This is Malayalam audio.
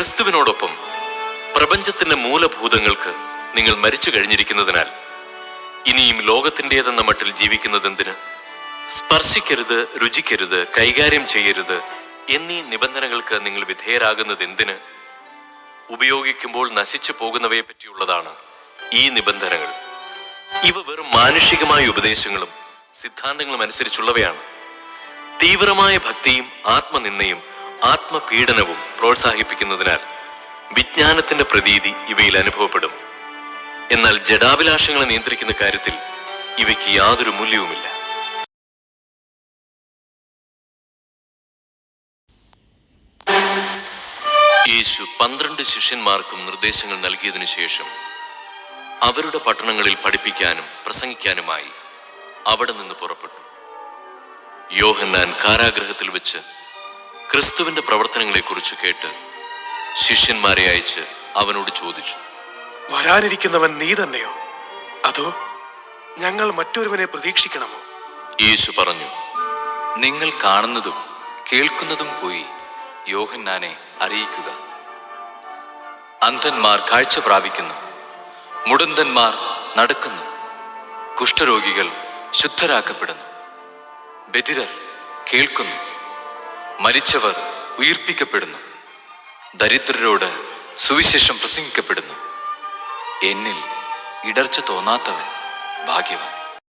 ക്രിസ്തുവിനോടൊപ്പം പ്രപഞ്ചത്തിന്റെ മൂലഭൂതങ്ങൾക്ക് നിങ്ങൾ മരിച്ചു കഴിഞ്ഞിരിക്കുന്നതിനാൽ ഇനിയും ലോകത്തിന്റെതെന്ന മട്ടിൽ ജീവിക്കുന്നതെന്തിന്? സ്പർശിക്കരുത് രുചിക്കരുത് കൈകാര്യം ചെയ്യരുത് എന്നീ നിബന്ധനകൾക്ക് നിങ്ങൾ വിധേയരാകുന്നത് എന്തിന് ഉപയോഗിക്കുമ്പോൾ നശിച്ചു പോകുന്നവയെ പറ്റിയുള്ളതാണ് ഈ നിബന്ധനകൾ. ഇവ വെറും മാനുഷികമായ ഉപദേശങ്ങളും സിദ്ധാന്തങ്ങളും അനുസരിച്ചുള്ളവയാണ്. തീവ്രമായ ഭക്തിയും ആത്മനിന്ദയും ആത്മപീഡനവും പ്രോത്സാഹിപ്പിക്കുന്നതിനാൽ വിജ്ഞാനത്തിന്റെ പ്രതീതി ഇവയിൽ അനുഭവപ്പെടും. എന്നാൽ ജഡാഭിലാഷങ്ങളെ നിയന്ത്രിക്കുന്ന കാര്യത്തിൽ ഇവയ്ക്ക് യാതൊരു മൂല്യവുമില്ല. യേശു പന്ത്രണ്ട് ശിഷ്യന്മാർക്കും നിർദ്ദേശങ്ങൾ നൽകിയതിനു ശേഷം അവരുടെ പട്ടണങ്ങളിൽ പഠിപ്പിക്കാനും പ്രസംഗിക്കാനുമായി അവിടെ നിന്ന് പുറപ്പെട്ടു. യോഹന്നാൻ കാരാഗ്രഹത്തിൽ വെച്ച് ക്രിസ്തുവിന്റെ പ്രവർത്തനങ്ങളെക്കുറിച്ച് കേട്ട് ശിഷ്യന്മാരെ അയച്ച് അവനോട് ചോദിച്ചു വരാനിരിക്കുന്നവൻ നീ തന്നെയോ? അതോ ഞങ്ങൾ മറ്റൊരുവനെ പ്രതീക്ഷിക്കണമോ? യേശു പറഞ്ഞു നിങ്ങൾ കാണുന്നതും കേൾക്കുന്നതും പോയി യോഹന്നാനെ അറിയിക്കുക. അന്ധന്മാർ കാഴ്ച പ്രാപിക്കുന്നു മുടന്തന്മാർ നടക്കുന്നു കുഷ്ഠരോഗികൾ ശുദ്ധരാക്കപ്പെടുന്നു ബധിരർ കേൾക്കുന്നു. മരിച്ചവർ ഉയർപ്പിക്കപ്പെടുന്നു. ദരിദ്രരോട് സുവിശേഷം പ്രസംഗിക്കപ്പെടുന്നു. എന്നിൽ ഇടർച്ച തോന്നാത്തവൻ ഭാഗ്യവാൻ.